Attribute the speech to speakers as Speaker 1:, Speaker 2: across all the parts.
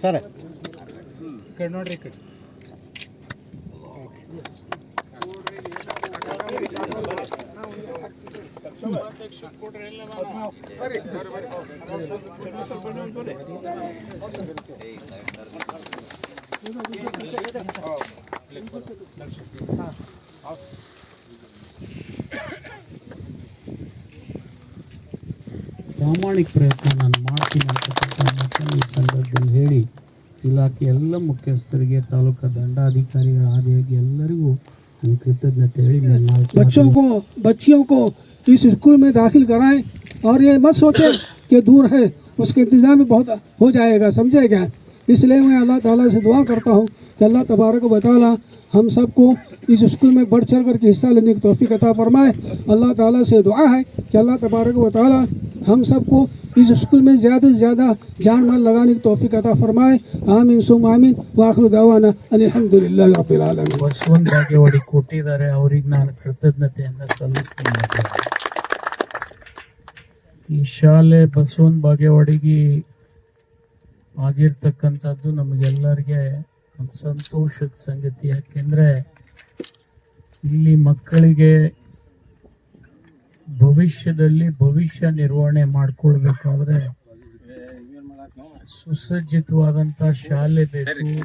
Speaker 1: Sir. ಕಡೆ ನೋಡ್ರಿ ಕಡೆ.
Speaker 2: ಪ್ರಾಮಾಣಿಕ ಪ್ರಯತ್ನ ನಾನು ಮಾಡ್ತೀನಿ ಅಂತಕ್ಕಂಥ ಮಾತನ್ನು ಈ ಸಂದರ್ಭದಲ್ಲಿ ಹೇಳಿ ಇಲಾಖೆ ಎಲ್ಲ ಮುಖ್ಯಸ್ಥರಿಗೆ ತಾಲೂಕಾ ದಂಡಾಧಿಕಾರಿಗಳ ಆದಿಯಾಗಿ ಎಲ್ಲರಿಗೂ ನನ್ನ ಕೃತಜ್ಞತೆ ಹೇಳಿ ನಾನು ನಾಲ್ಕು
Speaker 3: बच्चों को बच्चियों को इस स्कूल में दाखिल कराएं और ये मत सोचें कि दूर है उसके इंतज़ाम भी बहुत हो जाएगा समझे क्या इसलिए मैं अल्लाह ताला से दुआ करता हूँ कि अल्लाह तबारक व ताला हम सबको इस स्कूल में बढ़ चढ़ करके हिस्सा लेने की तोफ़ी अता फरमाए अल्लाह ताला से दुआ है कि अल्लाह तबारक व ताला हम सबको इस स्कूल में ज़्यादा से ज़्यादा जान माल लगाने की तोफ़ी अता फरमाए आमीन सुम आमीन वाखिर दावाना अल्हम्दुलिल्लाह रब्बिल आलमीन
Speaker 2: ಬಸವನ್ ಬಾಗೇವಾಡಿ ಕೊಟ್ಟಿದ್ದಾರೆ ಅವ್ರಿಗೆ ನಾನು ಕೃತಜ್ಞತೆಯನ್ನು ಸಲ್ಲಿಸ್ತೀನಿ ಈ ಶಾಲೆ ಬಸವನ್ ಬಾಗೇವಾಡಿಗೆ ಆಗಿರ್ತಕ್ಕಂಥದ್ದು ನಮಗೆಲ್ಲರಿಗೆ ಒಂದು ಸಂತೋಷದ ಸಂಗತಿ ಯಾಕೆಂದ್ರೆ ಇಲ್ಲಿ ಮಕ್ಕಳಿಗೆ ಭವಿಷ್ಯದಲ್ಲಿ ಭವಿಷ್ಯ ನಿರ್ವಹಣೆ ಮಾಡ್ಕೊಳ್ಬೇಕಾದ್ರೆ ಸುಸಜ್ಜಿತವಾದಂತ ಶಾಲೆ ಬೇಕು.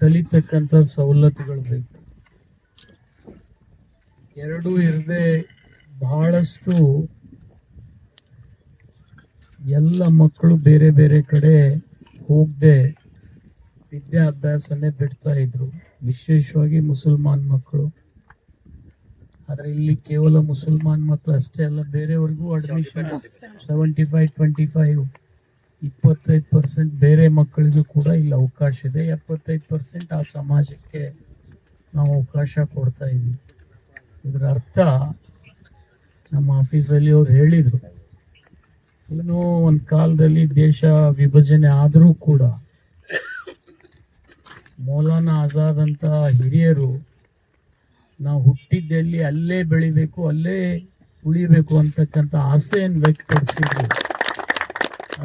Speaker 2: ಕಲಿತಕ್ಕಂಥ ಸವಲತ್ತುಗಳು ಬೇಕು. ಎರಡೂ ಇರದೆ ಬಹಳಷ್ಟು ಎಲ್ಲ ಮಕ್ಕಳು ಬೇರೆ ಬೇರೆ ಕಡೆ ಹೋಗದೆ ವಿದ್ಯಾಭ್ಯಾಸನೇ ಬಿಡ್ತಾ ಇದ್ರು. ವಿಶೇಷವಾಗಿ ಮುಸಲ್ಮಾನ್ ಮಕ್ಕಳು. ಆದ್ರೆ ಇಲ್ಲಿ ಕೇವಲ ಮುಸಲ್ಮಾನ್ ಮಕ್ಕಳು ಅಷ್ಟೇ ಅಲ್ಲ, ಬೇರೆಯವ್ರಿಗೂ admission seventy five twenty five ಇಪ್ಪತ್ತೈದು ಪರ್ಸೆಂಟ್ ಬೇರೆ ಮಕ್ಕಳಿಗೂ ಕೂಡ ಇಲ್ಲಿ ಅವಕಾಶ ಇದೆ. ಎಪ್ಪತ್ತೈದು ಪರ್ಸೆಂಟ್ ಆ ಸಮಾಜಕ್ಕೆ ನಾವು ಅವಕಾಶ ಕೊಡ್ತಾ ಇದ್ದೀವಿ. ಇದರ ಅರ್ಥ ನಮ್ಮ ಆಫೀಸಲ್ಲಿ ಅವ್ರು ಹೇಳಿದರು. ಏನೋ ಒಂದು ಕಾಲದಲ್ಲಿ ದೇಶ ವಿಭಜನೆ ಆದರೂ ಕೂಡ ಮೌಲಾನಾ ಆಜಾದ್ ಅಂತ ಹಿರಿಯರು ನಾವು ಹುಟ್ಟಿದ್ದಲ್ಲಿ ಅಲ್ಲೇ ಬೆಳಿಬೇಕು ಅಲ್ಲೇ ಉಳಿಬೇಕು ಅಂತಕ್ಕಂಥ ಆಸೆಯನ್ನು ವ್ಯಕ್ತಪಡಿಸಿದ್ರು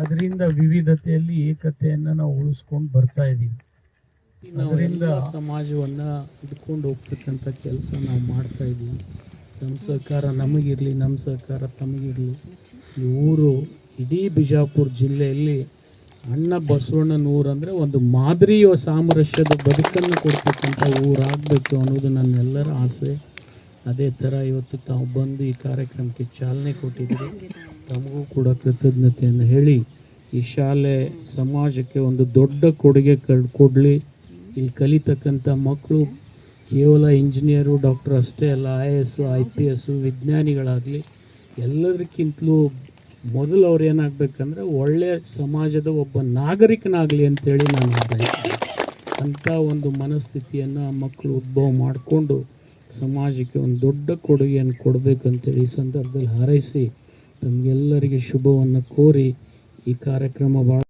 Speaker 2: ಅದರಿಂದ ವಿವಿಧತೆಯಲ್ಲಿ ಏಕತೆಯನ್ನು ನಾವು ಉಳಿಸ್ಕೊಂಡು ಬರ್ತಾ ಇದ್ದೀವಿ. ಅದರಿಂದ ಸಮಾಜವನ್ನು ಹಿಡ್ಕೊಂಡು ಹೋಗ್ತಕ್ಕಂಥ ಕೆಲಸ ನಾವು ಮಾಡ್ತಾ ಇದ್ದೀವಿ. ನಮ್ಮ ಸಹಕಾರ ನಮಗಿರಲಿ ನಮ್ಮ ಸಹಕಾರ ತಮಗಿರಲಿ. ಈ ಊರು ಇಡೀ ಬಿಜಾಪುರ ಜಿಲ್ಲೆಯಲ್ಲಿ ಅಣ್ಣ ಬಸವಣ್ಣನ ಊರು ಅಂದರೆ ಒಂದು ಮಾದರಿಯ ಸಾಮರಸ್ಯದ ಬದುಕನ್ನು ಕೊಡ್ತಕ್ಕಂಥ ಊರಾಗಬೇಕು ಅನ್ನೋದು ನನ್ನೆಲ್ಲರ ಆಸೆ. ಅದೇ ಥರ ಇವತ್ತು ತಾವು ಬಂದು ಈ ಕಾರ್ಯಕ್ರಮಕ್ಕೆ ಚಾಲನೆ ಕೊಟ್ಟಿದ್ದೀರಿ. ತಮಗೂ ಕೂಡ ಕೃತಜ್ಞತೆಯನ್ನು ಹೇಳಿ ಈ ಶಾಲೆ ಸಮಾಜಕ್ಕೆ ಒಂದು ದೊಡ್ಡ ಕೊಡುಗೆ ಕೊಡಲಿ. ಇಲ್ಲಿ ಕಲಿತಕ್ಕಂಥ ಮಕ್ಕಳು ಕೇವಲ ಇಂಜಿನಿಯರು, ಡಾಕ್ಟರ್ ಅಷ್ಟೇ ಅಲ್ಲ, I A S I P S ವಿಜ್ಞಾನಿಗಳಾಗಲಿ ಎಲ್ಲದಕ್ಕಿಂತಲೂ ಮೊದಲು ಅವ್ರು ಏನಾಗಬೇಕಂದ್ರೆ ಒಳ್ಳೆಯ ಸಮಾಜದ ಒಬ್ಬ ನಾಗರಿಕನಾಗಲಿ ಅಂತೇಳಿ ನಾನು ಅಂಥ ಒಂದು ಮನಸ್ಥಿತಿಯನ್ನು ಮಕ್ಕಳು ಉದ್ಭವ ಮಾಡಿಕೊಂಡು ಸಮಾಜಕ್ಕೆ ಒಂದು ದೊಡ್ಡ ಕೊಡುಗೆಯನ್ನು ಕೊಡಬೇಕಂತೇಳಿ ಈ ಸಂದರ್ಭದಲ್ಲಿ ಹಾರೈಸಿ, ತಮಗೆಲ್ಲರಿಗೆ ಶುಭವನ್ನು ಕೋರಿ ಈ ಕಾರ್ಯಕ್ರಮ ಭಾಳ